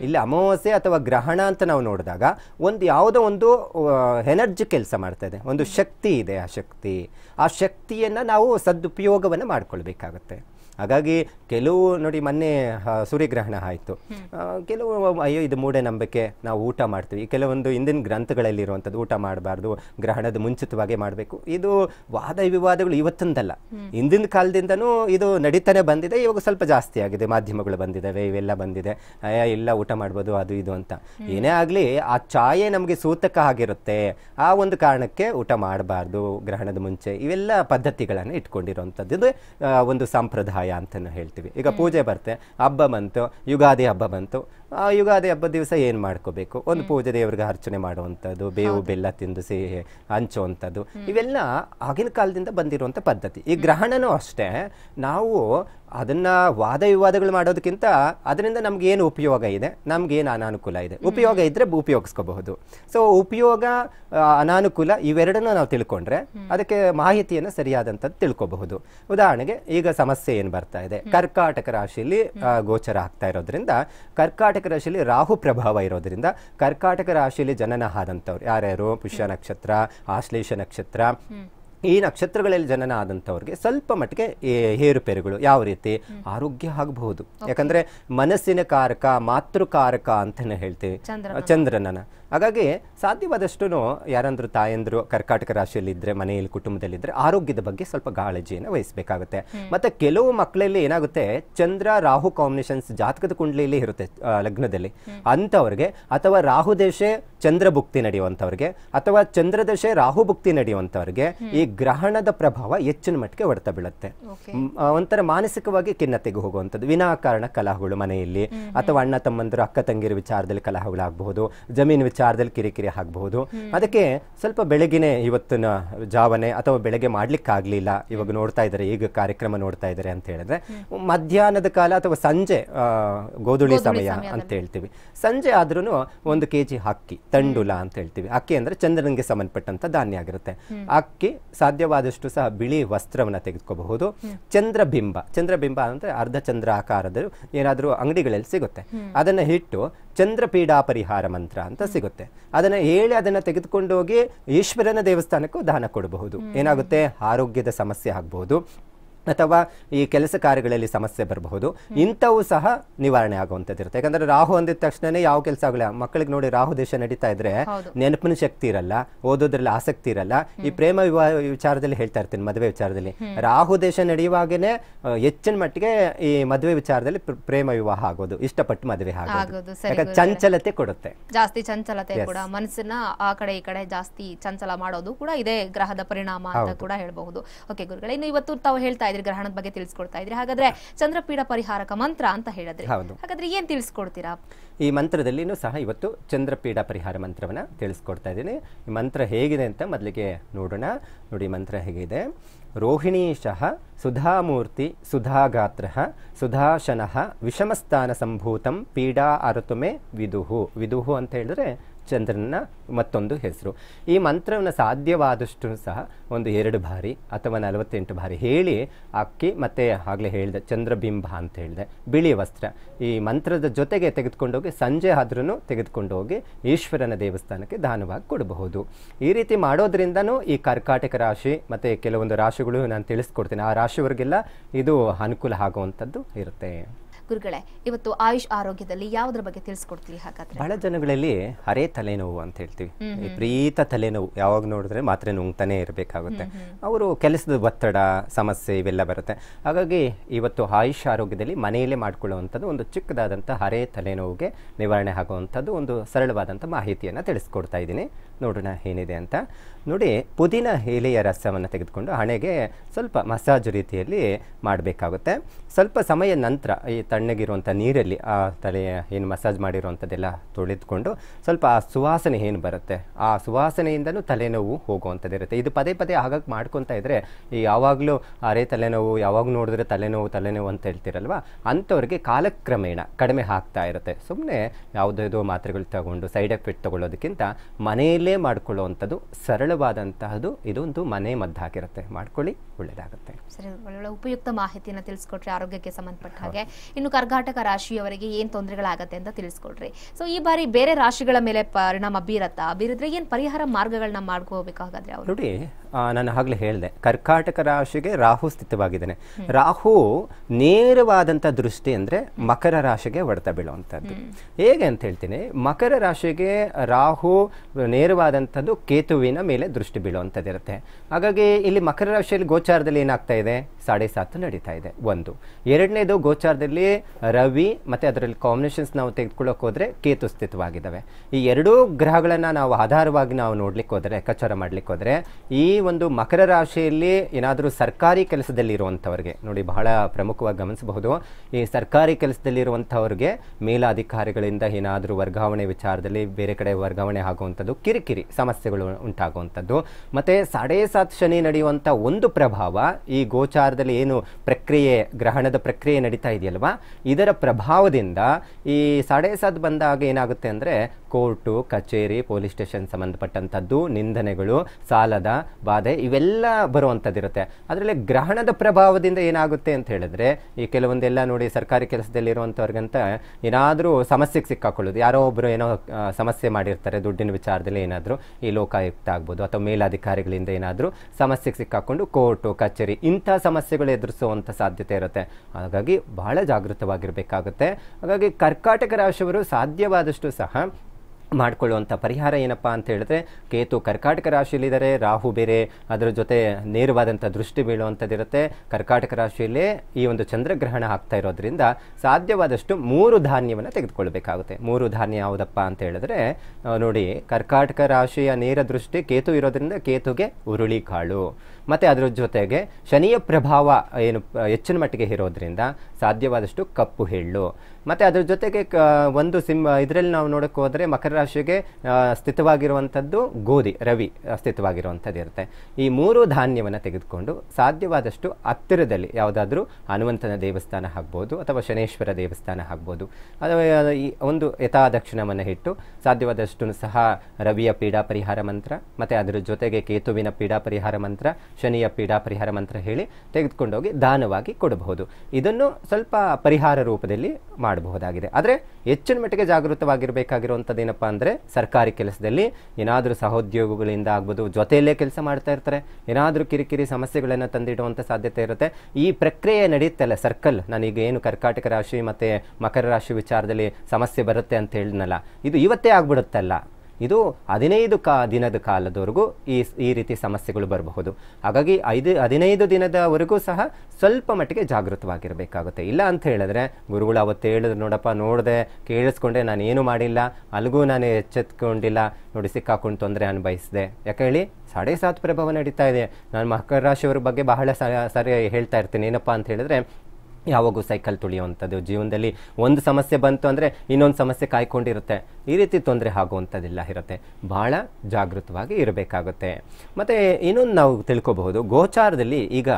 ಇಲ್ಲಿ ಅಮಾವಾಸ್ಯೆ ಅಥವಾ ಗ್ರಹಣ ಅಂತ ನಾವು ನೋಡಿದಾಗ ಒಂದು ಯಾವುದೋ ಒಂದು ಎನರ್ಜಿ ಕೆಲಸ ಮಾಡ್ತಾ ಇದೆ. ಒಂದು ಶಕ್ತಿ ಇದೆ ಆ ಶಕ್ತಿ. ಆ ಶಕ್ತಿಯನ್ನ ನಾವು ಸದುಪಯೋಗವನ್ನು ಮಾಡ್ಕೊಳ್ಬೇಕಾಗತ್ತೆ. ಹಾಗಾಗಿ ಕೆಲವು ನೋಡಿ ಮೊನ್ನೆ ಸೂರ್ಯಗ್ರಹಣ ಆಯಿತು. ಕೆಲವು ಅಯ್ಯೋ ಇದು ಮೂಢನಂಬಿಕೆ ನಾವು ಊಟ ಮಾಡ್ತೀವಿ. ಕೆಲವೊಂದು ಹಿಂದಿನ ಗ್ರಂಥಗಳಲ್ಲಿ ಇರುವಂಥದ್ದು ಊಟ ಮಾಡಬಾರ್ದು ಗ್ರಹಣದ ಮುಂಚಿತವಾಗಿ ಮಾಡಬೇಕು. ಇದು ವಾದ ವಿವಾದಗಳು ಇವತ್ತಿಂದಲ್ಲ. ಹಿಂದಿನ ಕಾಲದಿಂದನೂ ಇದು ನಡೀತಾನೆ ಬಂದಿದೆ ಇವಾಗ ಸ್ವಲ್ಪ ಜಾಸ್ತಿ ಆಗಿದೆ. ಮಾಧ್ಯಮಗಳು ಬಂದಿದ್ದಾವೆ ಇವೆಲ್ಲ ಬಂದಿದೆ. ಅಯ್ಯ ಇಲ್ಲ ಊಟ ಮಾಡ್ಬೋದು ಅದು ಇದು ಅಂತ. ಏನೇ ಆಗಲಿ ಆ ಛಾಯೆ ನಮಗೆ ಸೂತಕ ಆಗಿರುತ್ತೆ. ಆ ಒಂದು ಕಾರಣಕ್ಕೆ ಊಟ ಮಾಡಬಾರ್ದು ಗ್ರಹಣದ ಮುಂಚೆ. ಇವೆಲ್ಲ ಪದ್ಧತಿಗಳನ್ನು ಇಟ್ಕೊಂಡಿರುವಂಥದ್ದು. ಒಂದು ಸಂಪ್ರದಾಯ. ಅಂತಲೂ ಹೇಳ್ತೀವಿ. ಈಗ ಪೂಜೆ ಬರುತ್ತೆ ಹಬ್ಬ ಬಂತು ಯುಗಾದಿ ಹಬ್ಬ ಬಂತು ಆ ಯುಗಾದಿ ಹಬ್ಬದ ದಿವಸ ಏನು ಮಾಡ್ಕೋಬೇಕು? ಒಂದು ಪೂಜೆ ದೇವರಿಗೆ ಅರ್ಚನೆ ಮಾಡುವಂಥದ್ದು ಬೇವು ಬೆಲ್ಲ ತಿಂದು ಸಿಹಿ ಹಂಚುವಂಥದ್ದು ಇವೆಲ್ಲ ಆಗಿನ ಕಾಲದಿಂದ ಬಂದಿರುವಂಥ ಪದ್ಧತಿ. ಈ ಗ್ರಹಣನೂ ಅಷ್ಟೇ. ನಾವು ಅದನ್ನ ವಾದ ವಿವಾದಗಳು ಮಾಡೋದಕ್ಕಿಂತ ಅದರಿಂದ ನಮ್ಗೆ ಏನು ಉಪಯೋಗ ಇದೆ? ನಮ್ಗೆ ಏನು ಅನಾನುಕೂಲ ಇದೆ? ಉಪಯೋಗ ಇದ್ರೆ ಉಪಯೋಗಿಸ್ಕೋಬಹುದು. ಸೊ ಉಪಯೋಗ ಅನಾನುಕೂಲ ಇವೆರಡನ್ನ ನಾವು ತಿಳ್ಕೊಂಡ್ರೆ ಅದಕ್ಕೆ ಮಾಹಿತಿಯನ್ನು ಸರಿಯಾದಂಥದ್ದು ತಿಳ್ಕೋಬಹುದು. ಉದಾಹರಣೆಗೆ ಈಗ ಸಮಸ್ಯೆ ಏನು ಬರ್ತಾ ಇದೆ? ಕರ್ಕಾಟಕ ರಾಶಿಯಲ್ಲಿ ಗೋಚರ ಆಗ್ತಾ ಇರೋದ್ರಿಂದ ಕರ್ಕಾಟಕ ರಾಶಿಯಲ್ಲಿ ರಾಹು ಪ್ರಭಾವ ಇರೋದ್ರಿಂದ ಕರ್ಕಾಟಕ ರಾಶಿಯಲ್ಲಿ ಜನನ ಆದಂಥವ್ರು ಯಾರ್ಯಾರು? ಪುಷ್ಯ ನಕ್ಷತ್ರ ಆಶ್ಲೇಷ ನಕ್ಷತ್ರ. ಈ ನಕ್ಷತ್ರಗಳಲ್ಲಿ ಜನನ ಆದಂಥವ್ರಿಗೆ ಸ್ವಲ್ಪ ಮಟ್ಟಿಗೆ ಏರುಪೇರುಗಳು ಯಾವ ರೀತಿ? ಆರೋಗ್ಯ ಆಗಬಹುದು. ಯಾಕಂದ್ರೆ ಮನಸ್ಸಿನ ಕಾರಕ ಮಾತೃಕಾರಕ ಅಂತಾನೆ ಹೇಳ್ತೀವಿ. ಚಂದ್ರನ. ಹಾಗಾಗಿ ಸಾಧ್ಯವಾದಷ್ಟು ಯಾರಂದ್ರು ತಾಯಂದ್ರು ಕರ್ಕಾಟಕ ರಾಶಿಯಲ್ಲಿ ಇದ್ರೆ ಮನೆಯಲ್ಲಿ ಕುಟುಂಬದಲ್ಲಿದ್ದರೆ ಆರೋಗ್ಯದ ಬಗ್ಗೆ ಸ್ವಲ್ಪ ಕಾಳಜಿಯನ್ನು ವಹಿಸಬೇಕಾಗುತ್ತೆ. ಮತ್ತೆ ಕೆಲವು ಮಕ್ಕಳಲ್ಲಿ ಏನಾಗುತ್ತೆ ಚಂದ್ರ ರಾಹು ಕಾಂಬಿನೇಷನ್ಸ್ ಜಾತಕದ ಕುಂಡಲಿಯಲ್ಲಿ ಇರುತ್ತೆ ಲಗ್ನದಲ್ಲಿ. ಅಂಥವ್ರಿಗೆ ಅಥವಾ ರಾಹು ದೇಶೆ ಚಂದ್ರ ಭುಕ್ತಿ ನಡೆಯುವಂಥವ್ರಿಗೆ ಅಥವಾ ಚಂದ್ರದಶೆ ರಾಹು ಭುಕ್ತಿ ನಡೆಯುವಂಥವ್ರಿಗೆ ಈ ಗ್ರಹಣದ ಪ್ರಭಾವ ಹೆಚ್ಚಿನ ಮಟ್ಟಿಗೆ ಹೊಡೆತ ಬೀಳುತ್ತೆ. ಒಂಥರ ಮಾನಸಿಕವಾಗಿ ಖಿನ್ನತೆಗೆ ಹೋಗುವಂಥದ್ದು ವಿನಾಕಾರಣ ಕಲಹಗಳು ಮನೆಯಲ್ಲಿ ಅಥವಾ ಅಣ್ಣ ತಮ್ಮಂದರು ಅಕ್ಕ ತಂಗಿರ ವಿಚಾರದಲ್ಲಿ ಕಲಹಗಳಾಗಬಹುದು ಜಮೀನು ವಿಚಾರದಲ್ಲಿ ಕಿರಿಕಿರಿ ಆಗಬಹುದು ಅದಕ್ಕೆ ಸ್ವಲ್ಪ ಬೆಳಗಿನ ಇವತ್ತಿನ ಜಾವನೆ ಅಥವಾ ಬೆಳಗ್ಗೆ ಮಾಡ್ಲಿಕ್ಕಾಗ್ಲಿಲ್ಲ. ಇವಾಗ ನೋಡ್ತಾ ಇದ್ದಾರೆ ಈಗ ಕಾರ್ಯಕ್ರಮ ನೋಡ್ತಾ ಇದ್ದಾರೆ ಅಂತ ಹೇಳಿದ್ರೆ. ಮಧ್ಯಾಹ್ನದ ಕಾಲ ಅಥವಾ ಸಂಜೆ ಗೋಧುಳಿ ಸಮಯ ಅಂತ ಹೇಳ್ತೀವಿ. ಸಂಜೆ ಆದ್ರೂ ಒಂದು ಕೆ ಜಿ ಅಕ್ಕಿ ತಂಡುಲ ಅಂತ ಹೇಳ್ತೀವಿ. ಅಕ್ಕಿ ಅಂದ್ರೆ ಚಂದ್ರನಿಗೆ ಸಂಬಂಧಪಟ್ಟಂತ ಧಾನ್ಯ ಆಗಿರುತ್ತೆ. ಅಕ್ಕಿ ಸಾಧ್ಯವಾದಷ್ಟು ಸಹ ಬಿಳಿ ವಸ್ತ್ರವನ್ನ ತೆಗೆದುಕೋಬಹುದು. ಚಂದ್ರಬಿಂಬ ಚಂದ್ರಬಿಂಬ ಅಂದ್ರೆ ಅರ್ಧ ಚಂದ್ರ ಆಕಾರದ ಏನಾದರೂ ಅಂಗಡಿಗಳಲ್ಲಿ ಸಿಗುತ್ತೆ. ಅದನ್ನ ಇಟ್ಟು ಚಂದ್ರಪೀಡಾ ಪರಿಹಾರ ಮಂತ್ರ ಅಂತ ಸಿಗುತ್ತೆ. ಅದನ್ನ ಹೇಳಿ ಅದನ್ನ ತೆಗೆದುಕೊಂಡು ಹೋಗಿ ಈಶ್ವರನ ದೇವಸ್ಥಾನಕ್ಕೂ ದಾನ ಕೊಡಬಹುದು. ಏನಾಗುತ್ತೆ? ಆರೋಗ್ಯದ ಸಮಸ್ಯೆ ಆಗಬಹುದು ಅಥವಾ ಈ ಕೆಲಸ ಕಾರ್ಯಗಳಲ್ಲಿ ಸಮಸ್ಯೆ ಬರಬಹುದು. ಇಂಥವು ಸಹ ನಿವಾರಣೆ ಆಗುವಂಥದ್ದು ಇರುತ್ತೆ ಯಾಕಂದ್ರೆ ರಾಹು ಅಂದಿದ ತಕ್ಷಣನೇ ಯಾವ ಕೆಲಸ ಆಗಲ್ಲ. ಮಕ್ಕಳಿಗೆ ನೋಡಿ ರಾಹು ದೇಶ ನಡೀತಾ ಇದ್ರೆ. ನೆನಪಿನ ಶಕ್ತಿ ಇರಲ್ಲ ಓದೋದ್ರಲ್ಲಿ ಆಸಕ್ತಿ ಇರಲ್ಲ. ಈ ಪ್ರೇಮ ವಿವಾಹ ವಿಚಾರದಲ್ಲಿ ಹೇಳ್ತಾ ಇರ್ತೀನಿ ಮದುವೆ ವಿಚಾರದಲ್ಲಿ. ರಾಹು ದೇಶ ನಡೆಯುವಾಗನೇ ಹೆಚ್ಚಿನ ಮಟ್ಟಿಗೆ ಈ ಮದುವೆ ವಿಚಾರದಲ್ಲಿ ಪ್ರ- ಪ್ರೇಮ ವಿವಾಹ ಆಗೋದು ಇಷ್ಟಪಟ್ಟು ಮದುವೆ ಆಗೋದು. ಆಗೋದು, ಯಾಕಂದ್ರೆ ಚಂಚಲತೆ ಕೊಡುತ್ತೆ. ಜಾಸ್ತಿ ಚಂಚಲತೆ ಕೂಡ ಮನಸ್ಸನ್ನ ಆ ಕಡೆ ಈ ಕಡೆ ಜಾಸ್ತಿ ಚಂಚಲ ಮಾಡೋದು ಕೂಡ ಇದೇ ಗ್ರಹದ ಪರಿಣಾಮ ಅಂತ ಕೂಡ ಹೇಳಬಹುದು. ಓಕೆ ಗುರುಗಳೇ ಇನ್ನು ಇವತ್ತು ತಾವು ಹೇಳ್ತಾ ಇದ್ರಿ ಗ್ರಹಣದ ಬಗ್ಗೆ ತಿಳಿಸ್ಕೊಡ್ತಾ ಇದ್ರಿ. ಹಾಗಾದ್ರೆ ಚಂದ್ರಪೀಡ ಪರಿಹಾರಕ ಮಂತ್ರ ಅಂತ ಹೇಳಿದ್ರೆ. ಹಾಗಾದ್ರೆ ಏನ್ ತಿಳಿಸ್ಕೊಡ್ತೀರಾ? ಈ ಮಂತ್ರದಲ್ಲಿನೂ ಸಹ ಇವತ್ತು ಚಂದ್ರಪೀಡ ಪರಿಹಾರ ಮಂತ್ರವನ್ನ ತಿಳಿಸ್ಕೊಡ್ತಾ ಇದ್ದೀನಿ. ಈ ಮಂತ್ರ ಹೇಗಿದೆ ಅಂತ ಮೊದಲಿಗೆ ನೋಡೋಣ. ನೋಡಿ ಮಂತ್ರ ಹೇಗಿದೆ. ರೋಹಿಣೀಶಃ ಸುಧಾಮೂರ್ತಿ ಸುಧಾಗಾತ್ರ ಸುಧಾಶನಃ ವಿಷಮಸ್ಥಾನ ಸಂಭೂತಂ ಪೀಡಾ ಅರತುಮೆ ವಿದುಹು. ವಿದುಹು ಅಂತ ಹೇಳಿದ್ರೆ ಚಂದ್ರನ ಮತ್ತೊಂದು ಹೆಸರು. ಈ ಮಂತ್ರವನ್ನು ಸಾಧ್ಯವಾದಷ್ಟು ಸಹ ಒಂದು ಎರಡು ಬಾರಿ ಅಥವಾ ನಲವತ್ತೆಂಟು ಬಾರಿ ಹೇಳಿ ಅಕ್ಕಿ ಮತ್ತೆ ಆಗಲೇ ಹೇಳಿದೆ, ಚಂದ್ರಬಿಂಬ ಅಂತ ಹೇಳಿದೆ. ಬಿಳಿ ವಸ್ತ್ರ. ಈ ಮಂತ್ರದ ಜೊತೆಗೆ ತೆಗೆದುಕೊಂಡೋಗಿ, ಸಂಜೆ ಆದ್ರೂ ತೆಗೆದುಕೊಂಡು ಹೋಗಿ ಈಶ್ವರನ ದೇವಸ್ಥಾನಕ್ಕೆ ದಾನವಾಗಿ ಕೊಡಬಹುದು. ಈ ರೀತಿ ಮಾಡೋದ್ರಿಂದನೂ ಈ ಕರ್ಕಾಟಕ ರಾಶಿ ಮತ್ತು ಕೆಲವೊಂದು ರಾಶಿಗಳು ನಾನು ತಿಳಿಸ್ಕೊಡ್ತೀನಿ. ಆ ರಾಶಿಯವರಿಗೆಲ್ಲ ಇದು ಅನುಕೂಲ ಆಗುವಂಥದ್ದು ಇರುತ್ತೆ. ಗುರುಗಳೇ ಇವತ್ತು ಆಯುಷ್ ಆರೋಗ್ಯದಲ್ಲಿ ಯಾವುದ್ರ ಬಗ್ಗೆ ತಿಳಿಸ್ಕೊಡ್ತೀವಿ ಹಾಗಾದ್ರೆ? ಬಹಳ ಜನಗಳಲ್ಲಿ ಹರೇ ತಲೆನೋವು ಅಂತ ಹೇಳ್ತೀವಿ. ವಿಪರೀತ ಪ್ರೀತ ತಲೆನೋವು ಯಾವಾಗ ನೋಡಿದ್ರೆ ಮಾತ್ರೆ ನುಂಗ್ತಾನೆ ಇರಬೇಕಾಗುತ್ತೆ. ಅವರು ಕೆಲಸದ ಒತ್ತಡ ಸಮಸ್ಯೆ ಇವೆಲ್ಲ ಬರುತ್ತೆ. ಹಾಗಾಗಿ ಇವತ್ತು ಆಯುಷ್ ಆರೋಗ್ಯದಲ್ಲಿ ಮನೆಯಲ್ಲೇ ಮಾಡ್ಕೊಳ್ಳುವಂಥದ್ದು ಒಂದು ಚಿಕ್ಕದಾದಂಥ ಹರೇ ತಲೆನೋವಿಗೆ ನಿವಾರಣೆ ಆಗುವಂಥದ್ದು ಒಂದು ಸರಳವಾದಂಥ ಮಾಹಿತಿಯನ್ನು ತಿಳಿಸ್ಕೊಡ್ತಾ ಇದ್ದೀನಿ. ನೋಡೋಣ ಏನಿದೆ ಅಂತ. ನೋಡಿ, ಪುದೀನ ಎಲೆಯ ರಸವನ್ನು ತೆಗೆದುಕೊಂಡು ಹಣೆಗೆ ಸ್ವಲ್ಪ ಮಸಾಜ್ ರೀತಿಯಲ್ಲಿ ಮಾಡಬೇಕಾಗುತ್ತೆ. ಸ್ವಲ್ಪ ಸಮಯ ನಂತರ ಈ ತಣ್ಣಗಿರುವಂಥ ನೀರಲ್ಲಿ ಆ ತಲೆಯ ಏನು ಮಸಾಜ್ ಮಾಡಿರುವಂಥದ್ದೆಲ್ಲ ತೊಳೆದುಕೊಂಡು ಸ್ವಲ್ಪ ಆ ಸುವಾಸನೆ ಏನು ಬರುತ್ತೆ, ಆ ಸುವಾಸನೆಯಿಂದನೂ ತಲೆನೋವು ಹೋಗುವಂಥದ್ದಿರುತ್ತೆ ಇದು ಪದೇ ಪದೇ ಆಗಾಗ ಮಾಡ್ಕೊತಾ ಇದ್ದರೆ ಈ ಯಾವಾಗಲೂ ಅರೆ ತಲೆನೋವು, ಯಾವಾಗ ನೋಡಿದ್ರೆ ತಲೆನೋವು ತಲೆನೋವು ಅಂತ ಹೇಳ್ತಿರಲ್ವ? ಅಂಥವ್ರಿಗೆ ಕಾಲಕ್ರಮೇಣ ಕಡಿಮೆ ಆಗ್ತಾ ಇರುತ್ತೆ. ಸುಮ್ಮನೆ ಯಾವುದೋ ಮಾತ್ರೆಗಳು ತಗೊಂಡು, ಸೈಡ್ ಎಫೆಕ್ಟ್ ತೊಗೊಳ್ಳೋದಕ್ಕಿಂತ ಮನೆಯಲ್ಲೇ ಮಾಡ್ಕೊಳ್ಳುವಂಥದ್ದು ಸರಳವಾದಂತಹದ್ದು ಇದೊಂದು ಮನೆ ಮದ್ದಾಗಿರುತ್ತೆ. ಮಾಡ್ಕೊಳ್ಳಿ ಒಳ್ಳೆಯದಾಗುತ್ತೆ. ಸರಿ ಒಳ್ಳೆ ಉಪಯುಕ್ತ ಮಾಹಿತಿಯನ್ನ ತಿಳಿಸ್ಕೊಟ್ರಿ ಆರೋಗ್ಯಕ್ಕೆ ಸಂಬಂಧಪಟ್ಟ ಹಾಗೆ. ಇನ್ನು ಕರ್ನಾಟಕ ರಾಶಿಯವರಿಗೆ ಏನ್ ತೊಂದರೆಗಳಾಗತ್ತೆ ಅಂತ ತಿಳಿಸ್ಕೊಡ್ರಿ. ಸೊ ಈ ಬಾರಿ ಬೇರೆ ರಾಶಿಗಳ ಮೇಲೆ ಪರಿಣಾಮ ಬೀರತ್ತಾ? ಬೀರಿದ್ರೆ ಏನ್ ಪರಿಹಾರ ಮಾರ್ಗಗಳನ್ನ ಮಾಡ್ಕೋಬೇಕಾಗಾದ್ರೆ ಅವರು? ನೋಡಿ ನಾನು ಆಗಲೇ ಹೇಳಿದೆ. ಕರ್ಕಾಟಕ ರಾಶಿಗೆ ರಾಹು ಸ್ಥಿತವಾಗಿದ್ದಾನೆ. ರಾಹು ನೇರವಾದಂಥ ದೃಷ್ಟಿ ಅಂದರೆ ಮಕರ ರಾಶಿಗೆ ಹೊಡೆತ ಬೀಳುವಂಥದ್ದು. ಹೇಗೆ ಅಂತ ಹೇಳ್ತೀನಿ. ಮಕರ ರಾಶಿಗೆ ರಾಹು ನೇರವಾದಂಥದ್ದು ಕೇತುವಿನ ಮೇಲೆ ದೃಷ್ಟಿ ಬೀಳುವಂಥದ್ದು ಇರುತ್ತೆ. ಹಾಗಾಗಿ ಇಲ್ಲಿ ಮಕರ ರಾಶಿಯಲ್ಲಿ ಗೋಚಾರದಲ್ಲಿ ಏನಾಗ್ತಾ ಇದೆ? ಸಾಡೆ ಸಾತು ನಡೀತಾ ಇದೆ. ಒಂದು. ಎರಡನೇದು ಗೋಚಾರದಲ್ಲಿ ರವಿ ಮತ್ತು ಅದರಲ್ಲಿ ಕಾಂಬಿನೇಷನ್ಸ್ ನಾವು ತೆಗೆದುಕೊಳ್ಳೋಕೆ ಹೋದರೆ ಕೇತು ಸ್ಥಿತವಾಗಿದ್ದಾವೆ. ಈ ಎರಡೂ ಗ್ರಹಗಳನ್ನು ನಾವು ಆಧಾರವಾಗಿ ನಾವು ನೋಡ್ಲಿಕ್ಕೆ ಹೋದರೆ, ಲೆಕ್ಕಾಚಾರ ಮಾಡ್ಲಿಕ್ಕೆ ಹೋದರೆ ಈ ಒಂದು ಮಕರ ರಾಶಿಯಲ್ಲಿ ಏನಾದರೂ ಸರ್ಕಾರಿ ಕೆಲಸದಲ್ಲಿ ಇರುವಂಥವ್ರಿಗೆ ನೋಡಿ ಬಹಳ ಪ್ರಮುಖವಾಗಿ ಗಮನಿಸಬಹುದು. ಈ ಸರ್ಕಾರಿ ಕೆಲಸದಲ್ಲಿರುವಂಥವ್ರಿಗೆ ಮೇಲಾಧಿಕಾರಿಗಳಿಂದ ಏನಾದರೂ ವರ್ಗಾವಣೆ ವಿಚಾರದಲ್ಲಿ ಬೇರೆ ಕಡೆ ವರ್ಗಾವಣೆ ಆಗುವಂಥದ್ದು, ಕಿರಿಕಿರಿ ಸಮಸ್ಯೆಗಳು ಉಂಟಾಗುವಂಥದ್ದು. ಮತ್ತು ಸಾಡೇ ಸಾತ್ ಶನಿ ನಡೆಯುವಂಥ ಒಂದು ಪ್ರಭಾವ, ಈ ಗೋಚಾರದಲ್ಲಿ ಏನು ಪ್ರಕ್ರಿಯೆ, ಗ್ರಹಣದ ಪ್ರಕ್ರಿಯೆ ನಡೀತಾ ಇದೆಯಲ್ವಾ? ಇದರ ಪ್ರಭಾವದಿಂದ ಈ ಸಾಡೇ ಸಾತ್ ಬಂದಾಗ ಏನಾಗುತ್ತೆ ಅಂದರೆ ಕೋರ್ಟು, ಕಚೇರಿ, ಪೊಲೀಸ್ ಸ್ಟೇಷನ್ ಸಂಬಂಧಪಟ್ಟಂಥದ್ದು, ನಿಂದನೆಗಳು, ಸಾಲದ ಬಾಧೆ ಇವೆಲ್ಲ ಬರುವಂಥದ್ದಿರುತ್ತೆ. ಅದರಲ್ಲಿ ಗ್ರಹಣದ ಪ್ರಭಾವದಿಂದ ಏನಾಗುತ್ತೆ ಅಂತ ಹೇಳಿದ್ರೆ, ಈ ಕೆಲವೊಂದೆಲ್ಲ ನೋಡಿ ಸರ್ಕಾರಿ ಕೆಲಸದಲ್ಲಿರುವಂಥವ್ರಿಗಂತ ಏನಾದರೂ ಸಮಸ್ಯೆಗೆ ಸಿಕ್ಕಾಕೊಳ್ಳೋದು. ಯಾರೋ ಒಬ್ಬರು ಏನೋ ಸಮಸ್ಯೆ ಮಾಡಿರ್ತಾರೆ, ದುಡ್ಡಿನ ವಿಚಾರದಲ್ಲಿ ಏನಾದರೂ, ಈ ಲೋಕಾಯುಕ್ತ ಆಗ್ಬೋದು ಅಥವಾ ಮೇಲಾಧಿಕಾರಿಗಳಿಂದ ಏನಾದರೂ ಸಮಸ್ಯೆಗೆ ಸಿಕ್ಕಾಕೊಂಡು ಕೋರ್ಟು, ಕಚೇರಿ ಇಂಥ ಸಮಸ್ಯೆಗಳು ಎದುರಿಸುವಂಥ ಸಾಧ್ಯತೆ ಇರುತ್ತೆ. ಹಾಗಾಗಿ ಬಹಳ ಜಾಗೃತವಾಗಿರಬೇಕಾಗುತ್ತೆ. ಹಾಗಾಗಿ ಕರ್ಕಾಟಕ ರಾಶಿಯವರು ಸಾಧ್ಯವಾದಷ್ಟು ಸಹ ಮಾಡ್ಕೊಳ್ಳುವಂಥ ಪರಿಹಾರ ಏನಪ್ಪ ಅಂತ ಹೇಳಿದ್ರೆ, ಕೇತು ಕರ್ಕಾಟಕ ರಾಶಿಯಲ್ಲಿದ್ದಾರೆ, ರಾಹು ಬೇರೆ, ಅದರ ಜೊತೆ ನೇರವಾದಂಥ ದೃಷ್ಟಿ ಬೀಳುವಂಥದ್ದಿರುತ್ತೆ. ಕರ್ಕಾಟಕ ರಾಶಿಯಲ್ಲೇ ಈ ಒಂದು ಚಂದ್ರಗ್ರಹಣ ಆಗ್ತಾ ಇರೋದ್ರಿಂದ ಸಾಧ್ಯವಾದಷ್ಟು ಮೂರು ಧಾನ್ಯವನ್ನು ತೆಗೆದುಕೊಳ್ಬೇಕಾಗುತ್ತೆ. ಮೂರು ಧಾನ್ಯ ಯಾವುದಪ್ಪ ಅಂತ ಹೇಳಿದ್ರೆ ನೋಡಿ ಕರ್ಕಾಟಕ ರಾಶಿಯ ನೇರ ದೃಷ್ಟಿ ಕೇತು ಇರೋದ್ರಿಂದ ಕೇತುಗೆ ಉರುಳಿ ಕಾಳು ಮತ್ತು ಅದರ ಜೊತೆಗೆ ಶನಿಯ ಪ್ರಭಾವ ಏನು, ಹೆಚ್ಚಿನ ಮಟ್ಟಿಗೆ ಇರೋದ್ರಿಂದ ಸಾಧ್ಯವಾದಷ್ಟು ಕಪ್ಪು ಎಳ್ಳು. ಮತ್ತು ಅದ್ರ ಜೊತೆಗೆ ಕ, ಒಂದು ಸಿಂಹ, ಇದರಲ್ಲಿ ನಾವು ನೋಡೋಕೆ ಹೋದರೆ ಮಕರ ರಾಶಿಗೆ ಸ್ಥಿತವಾಗಿರುವಂಥದ್ದು ಗೋಧಿ, ರವಿ ಸ್ಥಿತವಾಗಿರುವಂಥದ್ದು ಇರುತ್ತೆ. ಈ ಮೂರು ಧಾನ್ಯವನ್ನು ತೆಗೆದುಕೊಂಡು ಸಾಧ್ಯವಾದಷ್ಟು ಹತ್ತಿರದಲ್ಲಿ ಯಾವುದಾದ್ರೂ ಹನುಮಂತನ ದೇವಸ್ಥಾನ ಆಗ್ಬೋದು ಅಥವಾ ಶನೇಶ್ವರ ದೇವಸ್ಥಾನ ಆಗ್ಬೋದು. ಅಥವಾ ಈ ಒಂದು ಯಥಾದಕ್ಷಿಣವನ್ನು ಇಟ್ಟು ಸಾಧ್ಯವಾದಷ್ಟು ಸಹ ರವಿಯ ಪೀಡಾ ಪರಿಹಾರ ಮಂತ್ರ, ಮತ್ತು ಅದರ ಜೊತೆಗೆ ಕೇತುವಿನ ಪೀಡಾ ಪರಿಹಾರ ಮಂತ್ರ ಶನಿಯ ಪೀಡಾ ಪರಿಹಾರ ಮಂತ್ರ ಹೇಳಿ ತೆಗೆದುಕೊಂಡೋಗಿ ದಾನವಾಗಿ ಕೊಡಬಹುದು. ಇದನ್ನು ಸ್ವಲ್ಪ ಪರಿಹಾರ ರೂಪದಲ್ಲಿ ಮಾಡಬಹುದಾಗಿದೆ. ಆದರೆ ಹೆಚ್ಚಿನ ಮಟ್ಟಿಗೆ ಜಾಗೃತವಾಗಿರಬೇಕಾಗಿರುವಂಥದ್ದು ಏನಪ್ಪ ಅಂದರೆ ಸರ್ಕಾರಿ ಕೆಲಸದಲ್ಲಿ ಏನಾದರೂ ಸಹೋದ್ಯೋಗಿಗಳಿಂದ ಆಗ್ಬೋದು, ಜೊತೆಯಲ್ಲೇ ಕೆಲಸ ಮಾಡ್ತಾ ಇರ್ತಾರೆ, ಏನಾದರೂ ಕಿರಿಕಿರಿ ಸಮಸ್ಯೆಗಳನ್ನು ತಂದಿಡುವಂಥ ಸಾಧ್ಯತೆ ಇರುತ್ತೆ. ಈ ಪ್ರಕ್ರಿಯೆ ನಡೆಯುತ್ತಲ್ಲ ಸರ್ಕಲ್ ನಾನೀಗ ಏನು ಕರ್ಕಾಟಕ ರಾಶಿ ಮತ್ತು ಮಕರ ರಾಶಿ ವಿಚಾರದಲ್ಲಿ ಸಮಸ್ಯೆ ಬರುತ್ತೆ ಅಂತ ಹೇಳಿದ್ನಲ್ಲ, ಇದು ಇವತ್ತೇ ಆಗ್ಬಿಡುತ್ತಲ್ಲ. ಇದು ಹದಿನೈದು ಕಾ ದಿನದ ಕಾಲದವರೆಗೂ ಈ ಈ ರೀತಿ ಸಮಸ್ಯೆಗಳು ಬರಬಹುದು. ಹಾಗಾಗಿ ಐದು, ಹದಿನೈದು ದಿನದವರೆಗೂ ಸಹ ಸ್ವಲ್ಪ ಮಟ್ಟಿಗೆ ಜಾಗೃತವಾಗಿರಬೇಕಾಗುತ್ತೆ. ಇಲ್ಲ ಅಂತ ಹೇಳಿದ್ರೆ, ಗುರುಗಳು ಅವತ್ತು ಹೇಳಿದ್ರು, ನೋಡಪ್ಪ, ನೋಡಿದೆ, ಕೇಳಿಸ್ಕೊಂಡೆ ನಾನು ಏನು ಮಾಡಿಲ್ಲ ಅಲ್ಲಿಗೂ ನಾನು ಎಚ್ಚೆತ್ಕೊಂಡಿಲ್ಲ, ನೋಡಿ, ಸಿಕ್ಕಾಕೊಂಡು ತೊಂದರೆ ಅನುಭವಿಸಿದೆ. ಯಾಕೆ ಹೇಳಿ, ಸಾಡೆ ಸಾತ್ ಪ್ರಭಾವ ನಡೀತಾ ಇದೆ. ನಾನು ಮಕರ ರಾಶಿಯವ್ರ ಬಗ್ಗೆ ಬಹಳ ಸರಿ ಹೇಳ್ತಾ ಇರ್ತೀನಿ. ಏನಪ್ಪ ಅಂತ ಹೇಳಿದ್ರೆ, ಯಾವಾಗೂ ಸೈಕಲ್ ತುಳಿಯುವಂಥದ್ದು. ಜೀವನದಲ್ಲಿ ಒಂದು ಸಮಸ್ಯೆ ಬಂತು ಅಂದರೆ ಇನ್ನೊಂದು ಸಮಸ್ಯೆ ಕಾಯ್ಕೊಂಡಿರುತ್ತೆ. ಈ ರೀತಿ ತೊಂದರೆ ಆಗುವಂಥದ್ದಿಲ್ಲ ಇರುತ್ತೆ. ಬಹಳ ಜಾಗೃತವಾಗಿ ಇರಬೇಕಾಗುತ್ತೆ. ಮತ್ತು ಇನ್ನೊಂದು ನಾವು ತಿಳ್ಕೊಬಹುದು ಗೋಚಾರದಲ್ಲಿ ಈಗ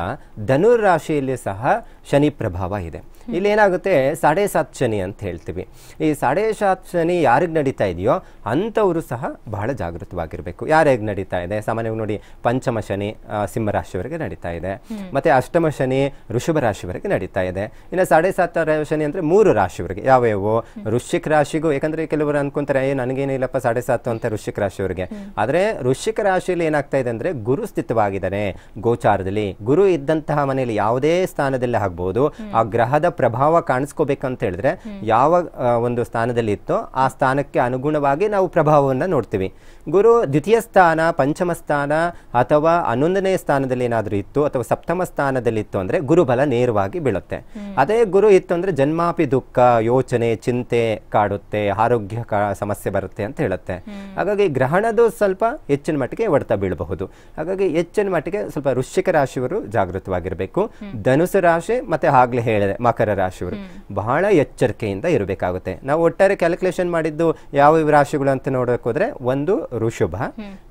ಧನುರ್ ರಾಶಿಯಲ್ಲಿ ಸಹ ಶನಿ ಪ್ರಭಾವ ಇದೆ. ಇಲ್ಲಿ ಏನಾಗುತ್ತೆ ಸಾಡೆ ಸಾತ್ ಶನಿ ಅಂತ ಹೇಳ್ತೀವಿ. ಈ ಸಾಡೆ ಸಾತ್ ಶನಿ ಯಾರಿಗೆ ನಡೀತಾ ಇದೆಯೋ ಅಂಥವರು ಸಹ ಬಹಳ ಜಾಗೃತವಾಗಿರಬೇಕು. ಯಾರ್ಯಾರಿಗೆ ನಡೀತಾ ಇದೆ? ಸಾಮಾನ್ಯವಾಗಿ ನೋಡಿ ಪಂಚಮ ಶನಿ ಸಿಂಹರಾಶಿವರೆಗೆ ನಡೀತಾ ಇದೆ. ಮತ್ತೆ ಅಷ್ಟಮ ಶನಿ ಋಷಭ ರಾಶಿವರೆಗೆ ನಡೀತಾ ಇದೆ. ಇನ್ನು ಸಾಡೆ ಸಾತ ಶನಿ ಅಂದ್ರೆ ಮೂರು ರಾಶಿವರೆಗೆ ಯಾವ್ಯಾವು ವೃಶ್ಚಿಕ ರಾಶಿಗೂ ಯಾಕಂದ್ರೆ ಕೆಲವರು ಅನ್ಕೊಂತಾರೆ ನನಗೇನಿಲ್ಲಪ್ಪ ಸಾಡೆ ಸಾತು ಅಂತ ವೃಶ್ಚಿಕ ರಾಶಿಯವರಿಗೆ ಆದ್ರೆ ಋಷಿಕ ರಾಶಿಯಲ್ಲಿ ಏನಾಗ್ತಾ ಇದೆ ಅಂದ್ರೆ ಗುರು ಸ್ಥಿತವಾಗಿದ್ದಾನೆ. ಗೋಚಾರದಲ್ಲಿ ಗುರು ಇದ್ದಂತಹ ಮನೆಯಲ್ಲಿ ಯಾವುದೇ ಸ್ಥಾನದಲ್ಲಿ ಆಗ್ಬೋದು. ಆ ಗ್ರಹದ ಪ್ರಭಾವ ಕಾಣಿಸ್ಕೋಬೇಕಂತ ಹೇಳಿದ್ರೆ ಯಾವ ಒಂದು ಸ್ಥಾನದಲ್ಲಿ ಇತ್ತೋ ಆ ಸ್ಥಾನಕ್ಕೆ ಅನುಗುಣವಾಗಿ ನಾವು ಪ್ರಭಾವವನ್ನು ನೋಡ್ತೀವಿ. ಗುರು ದ್ವಿತೀಯ ಸ್ಥಾನ, ಪಂಚಮ ಸ್ಥಾನ ಅಥವಾ ಹನ್ನೊಂದನೇ ಸ್ಥಾನದಲ್ಲಿ ಏನಾದರೂ ಇತ್ತು ಅಥವಾ ಸಪ್ತಮ ಸ್ಥಾನದಲ್ಲಿ ಇತ್ತು ಅಂದ್ರೆ ಗುರುಬಲ ನೇರವಾಗಿ ಬೀಳುತ್ತೆ. ಅದೇ ಗುರು ಇತ್ತು ಅಂದ್ರೆ ಜನ್ಮಾಪಿ ದುಃಖ, ಯೋಚನೆ, ಚಿಂತೆ ಕಾಡುತ್ತೆ, ಆರೋಗ್ಯ ಕಾ- ಸಮಸ್ಯೆ ಬರುತ್ತೆ ಅಂತ ಹೇಳುತ್ತೆ. ಹಾಗಾಗಿ ಗ್ರಹಣದ ಸ್ವಲ್ಪ ಹೆಚ್ಚಿನ ಮಟ್ಟಿಗೆ ಹೊಡೆತ ಬೀಳಬಹುದು. ಹಾಗಾಗಿ ಹೆಚ್ಚಿನ ಮಟ್ಟಿಗೆ ಸ್ವಲ್ಪ ವೃಶ್ಚಿಕ ರಾಶಿಯವರು ಜಾಗೃತವಾಗಿರಬೇಕು. ಧನುಸ ರಾಶಿ ಮತ್ತೆ ಆಗ್ಲೇ ಹೇಳಿದೆ ಮಕರ ರಾಶಿಯವರು. ಬಹಳ ಎಚ್ಚರಿಕೆಯಿಂದ ಇರಬೇಕಾಗುತ್ತೆ. ನಾವು ಒಟ್ಟಾರೆ ಕ್ಯಾಲ್ಕುಲೇಷನ್ ಮಾಡಿದ್ದು ಯಾವ ಯಾವ ರಾಶಿಗಳು ಅಂತ ನೋಡೋಕೆ ಹೋದ್ರೆ ಒಂದು ಋಷಭ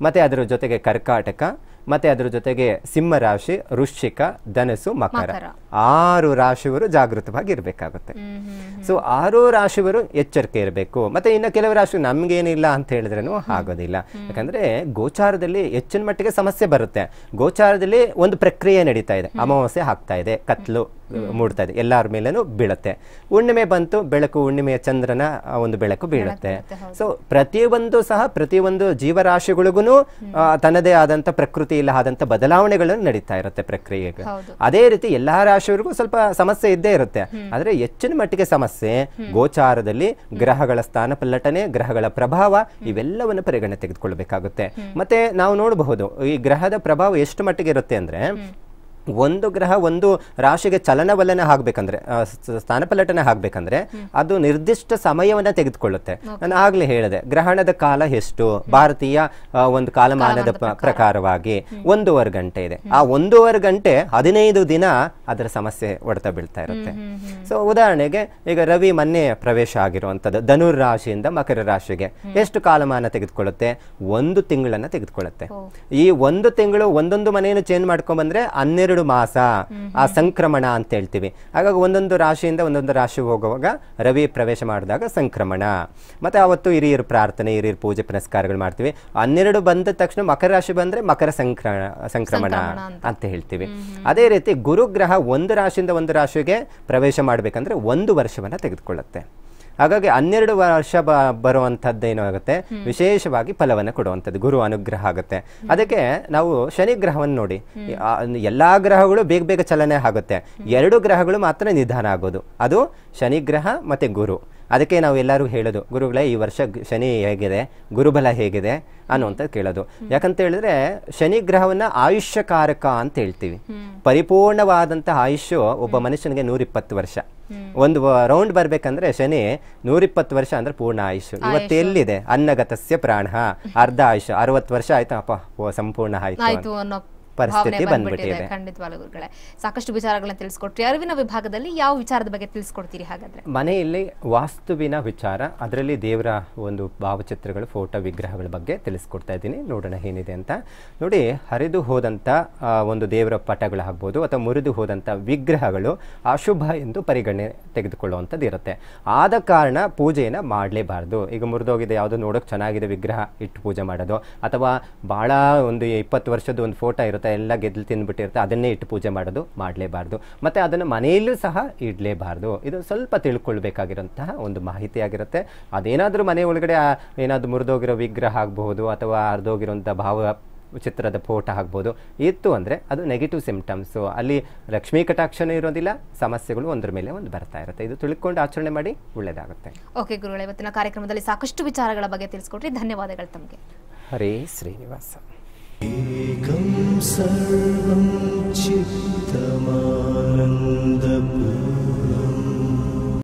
ಮತ್ತೆ ಅದರ ಜೊತೆಗೆ ಕರ್ಕಾಟಕ ಮತ್ತೆ ಅದರ ಜೊತೆಗೆ ಸಿಂಹ ರಾಶಿ ವೃಶ್ಚಿಕ ಧನಸು ಮಕರ. ಆರು ರಾಶಿಯವರು ಜಾಗೃತವಾಗಿ ಇರಬೇಕಾಗುತ್ತೆ ಸೊ ಆರು ರಾಶಿಯವರು ಎಚ್ಚರಿಕೆ ಇರಬೇಕು. ಮತ್ತೆ ಇನ್ನು ಕೆಲವು ರಾಶಿ ನಮ್ಗೇನಿಲ್ಲ ಅಂತ ಹೇಳಿದ್ರೂ ಆಗೋದಿಲ್ಲ. ಯಾಕಂದ್ರೆ ಗೋಚಾರದಲ್ಲಿ ಹೆಚ್ಚಿನ ಮಟ್ಟಿಗೆ ಸಮಸ್ಯೆ ಬರುತ್ತೆ. ಗೋಚಾರದಲ್ಲಿ ಒಂದು ಪ್ರಕ್ರಿಯೆ ನಡೀತಾ ಇದೆ. ಅಮಾವಾಸ್ಯೆ ಆಗ್ತಾ ಇದೆ. ಕತ್ಲು ಮೂಡ್ತಾ ಇದೆ. ಎಲ್ಲರ ಮೇಲೇನು ಬೀಳುತ್ತೆ. ಹುಣ್ಣಿಮೆ ಬಂತು ಬೆಳಕು ಹುಣ್ಣಿಮೆಯ ಚಂದ್ರನ ಒಂದು ಬೆಳಕು ಬೀಳುತ್ತೆ. ಸೊ ಪ್ರತಿಯೊಂದು ಸಹ ಪ್ರತಿಯೊಂದು ಜೀವರಾಶಿಗಳಿಗೂ ತನ್ನದೇ ಆದಂತ ಪ್ರಕೃತಿಯಲ್ಲಿ ಆದಂತ ಬದಲಾವಣೆಗಳನ್ನು ನಡೀತಾ ಇರುತ್ತೆ ಪ್ರಕ್ರಿಯೆಗೆ. ಅದೇ ರೀತಿ ಎಲ್ಲಾ ರಾಶಿಯವರಿಗೂ ಸ್ವಲ್ಪ ಸಮಸ್ಯೆ ಇದ್ದೇ ಇರುತ್ತೆ. ಆದರೆ ಹೆಚ್ಚಿನ ಮಟ್ಟಿಗೆ ಸಮಸ್ಯೆ ಗೋಚಾರದಲ್ಲಿ ಗ್ರಹಗಳ ಸ್ಥಾನ ಪಲ್ಲಟನೆ ಗ್ರಹಗಳ ಪ್ರಭಾವ ಇವೆಲ್ಲವನ್ನು ಪರಿಗಣನೆ ತೆಗೆದುಕೊಳ್ಬೇಕಾಗುತ್ತೆ. ಮತ್ತೆ ನಾವು ನೋಡಬಹುದು ಈ ಗ್ರಹದ ಪ್ರಭಾವ ಎಷ್ಟು ಮಟ್ಟಿಗೆ ಇರುತ್ತೆ ಅಂದ್ರೆ ಒಂದು ಗ್ರಹ ಒಂದು ರಾಶಿಗೆ ಚಲನವಲನ ಆಗ್ಬೇಕಂದ್ರೆ ಸ- ಸ್ಥಾನಪಲ್ಲಟನೆ ಆಗ್ಬೇಕಂದ್ರೆ ಅದು ನಿರ್ದಿಷ್ಟ ಸಮಯವನ್ನ ತೆಗೆದುಕೊಳ್ಳುತ್ತೆ. ನಾನು ಆಗ್ಲೇ ಹೇಳಿದೆ ಗ್ರಹಣದ ಕಾಲ ಎಷ್ಟು? ಭಾರತೀಯ ಒಂದು ಕಾಲಮಾನದ ಪ್ರಕಾರವಾಗಿ ಒಂದೂವರೆ ಗಂಟೆ ಇದೆ. ಆ ಒಂದೂವರೆ ಗಂಟೆ ಹದಿನೈದು ದಿನ ಅದರ ಸಮಸ್ಯೆ ಹೊಡೆತ ಬೀಳ್ತಾ ಇರುತ್ತೆ. ಸೊ ಉದಾಹರಣೆಗೆ ಈಗ ರವಿ ಮೊನ್ನೆ ಪ್ರವೇಶ ಆಗಿರುವಂತದ್ದು ಧನುರ್ ರಾಶಿಯಿಂದ ಮಕರ ರಾಶಿಗೆ. ಎಷ್ಟು ಕಾಲಮಾನ ತೆಗೆದುಕೊಳ್ಳುತ್ತೆ? ಒಂದು ತಿಂಗಳನ್ನ ತೆಗೆದುಕೊಳ್ಳುತ್ತೆ. ಈ ಒಂದು ತಿಂಗಳು ಒಂದೊಂದು ಮನೆಯನ್ನು ಚೇಂಜ್ ಮಾಡ್ಕೊಂಡ್ ಬಂದ್ರೆ ಹನ್ನೆರಡು ಮಾಸ ಆ ಸಂಕ್ರಮಣ ಅಂತ ಹೇಳ್ತೀವಿ. ಹಾಗಾಗಿ ಒಂದೊಂದು ರಾಶಿಯಿಂದ ಒಂದೊಂದು ರಾಶಿ ಹೋಗುವಾಗ ರವಿ ಪ್ರವೇಶ ಮಾಡಿದಾಗ ಸಂಕ್ರಮಣ. ಮತ್ತೆ ಅವತ್ತು ಹಿರಿಯರ ಪ್ರಾರ್ಥನೆ ಹಿರಿಯರ ಪೂಜೆ ಪುನಸ್ಕಾರಗಳು ಮಾಡ್ತೀವಿ. ಹನ್ನೆರಡು ಬಂದ ತಕ್ಷಣ ಮಕರ ರಾಶಿ ಬಂದ್ರೆ ಮಕರ ಸಂಕ್ರ ಸಂಕ್ರಮಣ. ಅಂತ. ಹೇಳ್ತೀವಿ. ಅದೇ ರೀತಿ ಗುರುಗ್ರಹ ಒಂದು ರಾಶಿಯಿಂದ ಒಂದು ರಾಶಿಗೆ ಪ್ರವೇಶ ಮಾಡಬೇಕಂದ್ರೆ ಒಂದು ವರ್ಷವನ್ನ ತೆಗೆದುಕೊಳ್ಳುತ್ತೆ. ಹಾಗಾಗಿ ಹನ್ನೆರಡು ವರ್ಷ ಬ ಬರುವಂಥದ್ದು ಏನಾಗುತ್ತೆ ವಿಶೇಷವಾಗಿ ಫಲವನ್ನು ಕೊಡುವಂಥದ್ದು ಗುರು ಅನುಗ್ರಹ ಆಗುತ್ತೆ. ಅದಕ್ಕೆ ನಾವು ಶನಿ ಗ್ರಹವನ್ನು ನೋಡಿ. ಎಲ್ಲಾ ಗ್ರಹಗಳು ಬೇಗ ಬೇಗ ಚಲನೆ ಆಗುತ್ತೆ. ಎರಡು ಗ್ರಹಗಳು ಮಾತ್ರ ನಿಧಾನ ಆಗೋದು. ಅದು ಶನಿ ಗ್ರಹ ಮತ್ತೆ ಗುರು. ಅದಕ್ಕೆ ನಾವು ಎಲ್ಲರೂ ಹೇಳೋದು ಗುರುಗಳೇ ಈ ವರ್ಷ ಶನಿ ಹೇಗಿದೆ ಗುರುಬಲ ಹೇಗಿದೆ ಅನ್ನುವಂಥದ್ದು ಕೇಳೋದು. ಯಾಕಂತ ಹೇಳಿದ್ರೆ ಶನಿ ಗ್ರಹವನ್ನ ಆಯುಷ್ಯಕಾರಕ ಅಂತ ಹೇಳ್ತೀವಿ. ಪರಿಪೂರ್ಣವಾದಂತಹ ಆಯುಷ್ಯ ಒಬ್ಬ ಮನುಷ್ಯನಿಗೆ ನೂರಿಪ್ಪತ್ತು ವರ್ಷ. ಒಂದು ರೌಂಡ್ ಬರ್ಬೇಕಂದ್ರೆ ಶನಿ ನೂರಿಪ್ಪತ್ತು ವರ್ಷ ಅಂದ್ರೆ ಪೂರ್ಣ ಆಯುಷ್. ಇವತ್ತು ಎಲ್ಲಿದೆ ಅನ್ನಗತಸ್ಯ ಪ್ರಾಣ. ಅರ್ಧ ಆಯುಷ್. ಅರವತ್ತು ವರ್ಷ ಆಯ್ತು ಅಪ್ಪ ಸಂಪೂರ್ಣ ಆಯ್ತು ಪರಿಸ್ಥಿತಿ ಬಂದ್ಬಿಟ್ಟಿದೆ. ಖಂಡಿತವಾಗ್ಲೂ ಸಾಕಷ್ಟು ವಿಚಾರಗಳನ್ನ ತಿಳಿಸ್ಕೊಟ್ರಿ. ಅರಿವಿನ ವಿಭಾಗದಲ್ಲಿ ಯಾವ ವಿಚಾರದ ಬಗ್ಗೆ ತಿಳಿಸ್ಕೊಡ್ತೀರಿ ಹಾಗಾದ್ರೆ? ಮನೆಯಲ್ಲಿ ವಾಸ್ತುವಿನ ವಿಚಾರ ಅದರಲ್ಲಿ ದೇವರ ಒಂದು ಭಾವಚಿತ್ರಗಳು ಫೋಟೋ ವಿಗ್ರಹಗಳ ಬಗ್ಗೆ ತಿಳಿಸ್ಕೊಡ್ತಾ ಇದ್ದೀನಿ. ನೋಡೋಣ ಏನಿದೆ ಅಂತ. ನೋಡಿ ಹರಿದು ಹೋದಂತ ಒಂದು ದೇವರ ಪಟಗಳಾಗ್ಬೋದು ಅಥವಾ ಮುರಿದು ಹೋದಂತ ವಿಗ್ರಹಗಳು ಅಶುಭ ಎಂದು ಪರಿಗಣನೆ ತೆಗೆದುಕೊಳ್ಳುವಂಥದ್ದು ಇರುತ್ತೆ. ಆದ ಕಾರಣ ಪೂಜೆಯನ್ನು ಮಾಡಲೇಬಾರ್ದು. ಈಗ ಮುರಿದೋಗಿದೆ ಯಾವುದೋ ನೋಡೋಕೆ ಚೆನ್ನಾಗಿದೆ ವಿಗ್ರಹ ಇಟ್ಟು ಪೂಜೆ ಮಾಡೋದು. ಅಥವಾ ಭಾಳ ಒಂದು ಇಪ್ಪತ್ತು ವರ್ಷದ ಒಂದು ಫೋಟೋ ಇರುತ್ತೆ ಎಲ್ಲ ಗೆದ್ದಲು ತಿಂದುಬಿಟ್ಟಿರುತ್ತೆ ಅದನ್ನೇ ಇಟ್ಟು ಪೂಜೆ ಮಾಡೋದು ಮಾಡಲೇಬಾರ್ದು. ಮತ್ತು ಅದನ್ನು ಮನೆಯಲ್ಲೂ ಸಹ ಇಡಲೇಬಾರ್ದು. ಇದು ಸ್ವಲ್ಪ ತಿಳ್ಕೊಳ್ಬೇಕಾಗಿರೋಂತಹ ಒಂದು ಮಾಹಿತಿಯಾಗಿರುತ್ತೆ. ಅದೇನಾದರೂ ಮನೆ ಒಳಗಡೆ ಏನಾದರೂ ಮುರಿದೋಗಿರೋ ವಿಗ್ರಹ ಆಗಬಹುದು ಅಥವಾ ಹರಿದೋಗಿರೋಂಥ ಭಾವ ಚಿತ್ರದ ಫೋಟೋ ಆಗ್ಬೋದು ಇತ್ತು ಅಂದರೆ ಅದು ನೆಗೆಟಿವ್ ಸಿಂಪ್ಟಮ್ಸು ಅಲ್ಲಿ ಲಕ್ಷ್ಮೀ ಕಟಾಕ್ಷನೂ ಇರೋದಿಲ್ಲ ಸಮಸ್ಯೆಗಳು ಒಂದ್ರ ಮೇಲೆ ಒಂದು ಬರ್ತಾ ಇರುತ್ತೆ. ಇದು ತಿಳ್ಕೊಂಡು ಆಚರಣೆ ಮಾಡಿ ಒಳ್ಳೆಯದಾಗುತ್ತೆ ಓಕೆ ಗುರುಗಳೇ ಇವತ್ತಿನ ಕಾರ್ಯಕ್ರಮದಲ್ಲಿ ಸಾಕಷ್ಟು ವಿಚಾರಗಳ ಬಗ್ಗೆ ತಿಳಿಸ್ಕೊಟ್ರಿ. ಧನ್ಯವಾದಗಳು ತಮಗೆ. ಹರೇ ಶ್ರೀನಿವಾಸ. एकं सर्वं चित्तमानन्दो